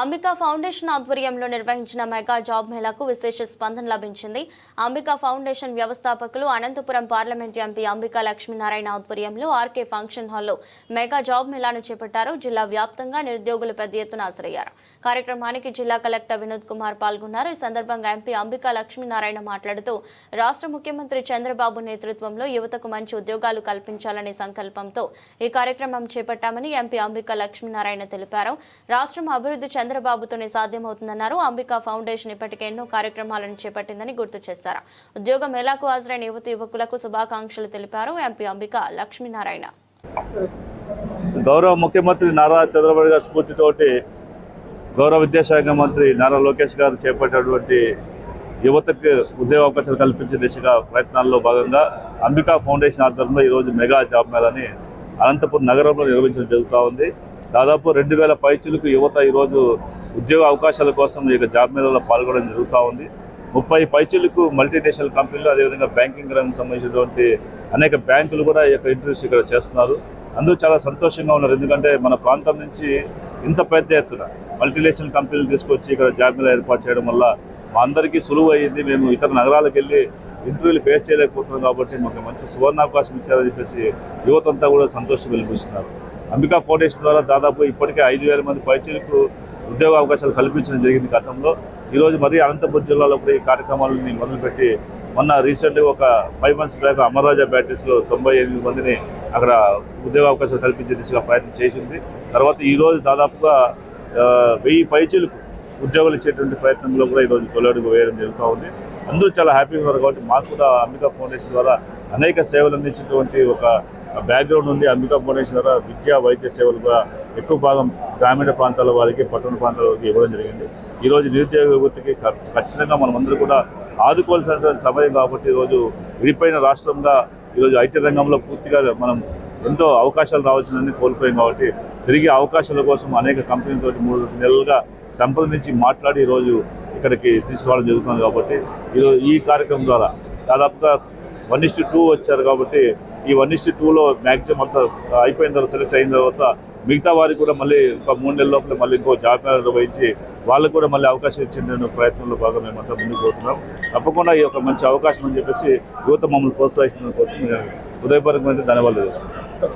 Ambika foundation ఆధ్వర్యంలో నిర్వహించిన mega job మేళాకు విశేష స్పందన లభించింది. అంబికా ఫౌండేషన్ వ్యవస్థాపకులు అనంతపురం పార్లమెంట్ ఎంపీ అంబికా లక్ష్మీనారాయణ ఆధ్వర్యంలో ఆర్కే ఫంక్షన్ హాల్లో మెగా జాబ్ మేళాను చేపట్టారు. జిల్లా వ్యాప్తంగా నిరుద్యోగులు పెద్ద ఎత్తున హాజరయ్యారు. కార్యక్రమానికి జిల్లా కలెక్టర్ వినోద్ కుమార్ పాల్గొన్నారు. ఈ సందర్భంగా ఎంపీ అంబికా లక్ష్మీనారాయణ మాట్లాడుతూ రాష్ట్ర ముఖ్యమంత్రి చంద్రబాబు నేతృత్వంలో యువతకు మంచి ఉద్యోగాలు కల్పించాలనే సంకల్పంతో ఈ కార్యక్రమం చేపట్టామని ఎంపీ అంబికా లక్ష్మీనారాయణ తెలిపారు. రాష్ట్రం అభివృద్ధి చంద్రబాబుతోనే సాధ్యమవుతుందన్నారు. అంబికా ఫౌండేషన్ ఇప్పటికే ఎన్నో కార్యక్రమాలను చేపట్టిందని గుర్తు చేశారు. ఉద్యోగ మేళాకు హాజరైన యువతి యువకులకు శుభాకాంక్షలు తెలిపారు. ఎంపీ అంబికా లక్ష్మీనారాయణ. గౌరవ ముఖ్యమంత్రి నారా చంద్రబాబు గారి స్ఫూర్తితోటి గౌరవ విద్యాశాఖ మంత్రి నారా లోకేష్ గారు చేపట్టినటువంటి యువతకు ఉద్యోగ అవకాశాలు కల్పించే దిశగా ప్రయత్నాల్లో భాగంగా అంబికా ఫౌండేషన్ ఆధ్వర్యంలో ఈరోజు మెగా జాబ్ మేళాని అనంతపురం నగరంలో నిర్వహించడం జరుగుతూ ఉంది. దాదాపు రెండు వేల పైచులకు యువత ఈరోజు ఉద్యోగ అవకాశాల కోసం ఈ జాబ్ మేళలో పాల్గొనడం జరుగుతూ ఉంది. ముప్పై పైచులకు మల్టీనేషనల్ కంపెనీలు అదేవిధంగా బ్యాంకింగ్ రంగం సంబంధించినటువంటి అనేక బ్యాంకులు కూడా ఈ యొక్క ఇంటర్వ్యూస్ ఇక్కడ చేస్తున్నారు. అందరూ చాలా సంతోషంగా ఉన్నారు. ఎందుకంటే మన ప్రాంతం నుంచి ఇంత పెద్ద ఎత్తున మల్టీనేషనల్ కంపెనీలు తీసుకొచ్చి ఇక్కడ జాబ్ మేళ ఏర్పాటు చేయడం వల్ల మా అందరికీ సులువు అయ్యింది. మేము ఇతర నగరాలకు వెళ్ళి ఇంటర్వ్యూలు ఫేస్ చేయలేకపోతున్నాం కాబట్టి మాకు మంచి సువర్ణావకాశం ఇచ్చారని చెప్పేసి యువతంతా కూడా సంతోషం వెలిపిస్తున్నారు అంబికా ఫౌండేషన్ ద్వారా దాదాపు ఇప్పటికే ఐదు వేల మంది పైచీలకు ఉద్యోగ అవకాశాలు కల్పించడం జరిగింది గతంలో. ఈరోజు మరీ అనంతపురం జిల్లాలో కూడా ఈ కార్యక్రమాలని మొదలుపెట్టి మొన్న రీసెంట్గా ఒక ఫైవ్ మంత్స్ బ్యాక్ అమర్రాజా బ్యాటరీస్లో తొంభై ఎనిమిది మందిని అక్కడ ఉద్యోగ అవకాశాలు కల్పించే దిశగా ప్రయత్నం చేసింది. తర్వాత ఈరోజు దాదాపుగా వెయ్యి పైచీలకు ఉద్యోగాలు ఇచ్చేటువంటి ప్రయత్నంలో కూడా ఈరోజు తొలడుగు వేయడం జరుగుతూ ఉంది. అందరూ చాలా హ్యాపీగా ఉన్నారు కాబట్టి మాకు కూడా అంబికా ఫౌండేషన్ ద్వారా అనేక సేవలు అందించినటువంటి ఒక బ్యాక్గ్రౌండ్ ఉంది. అంబికా ఫౌండేషన్ ద్వారా విద్యా వైద్య సేవలు కూడా ఎక్కువ భాగం గ్రామీణ ప్రాంతాల వారికి పట్టణ ప్రాంతాల వారికి ఇవ్వడం జరిగింది. ఈరోజు నిరుద్యోగ విభూతికి ఖచ్చితంగా మనం అందరూ కూడా ఆదుకోవాల్సినటువంటి సమయం కాబట్టి ఈరోజు విడిపోయిన రాష్ట్రంగా ఈరోజు ఐటీ రంగంలో పూర్తిగా మనం ఎంతో అవకాశాలు రావాల్సిందని కోల్పోయాం కాబట్టి తిరిగి అవకాశాల కోసం అనేక కంపెనీలతో మూడు నెలలుగా సంప్రదించి మాట్లాడి ఈరోజు ఇక్కడికి తీసుకురావడం జరుగుతుంది కాబట్టి ఈరోజు ఈ కార్యక్రమం ద్వారా దాదాపుగా వన్ ఇస్టు టూ వచ్చారు కాబట్టి ఈ వన్ ఇస్టు టూలో మ్యాక్సిమం అంతా అయిపోయిన తర్వాత సెలెక్ట్ అయిన తర్వాత మిగతా వారికి కూడా మళ్ళీ ఒక మూడు నెలల లోపల మళ్ళీ ఇంకో జాబ్ నిర్వహించి వాళ్ళకు కూడా మళ్ళీ అవకాశం ఇచ్చిన ప్రయత్నంలో భాగంగా మేమంతా ముందుకు పోతున్నాం. తప్పకుండా ఈ యొక్క మంచి అవకాశం అని చెప్పేసి యువత మమ్మల్ని ప్రోత్సహిస్తున్న కోసం నేను హృదయపూర్వకమైన ధన్యవాదాలు చేసుకుంటాం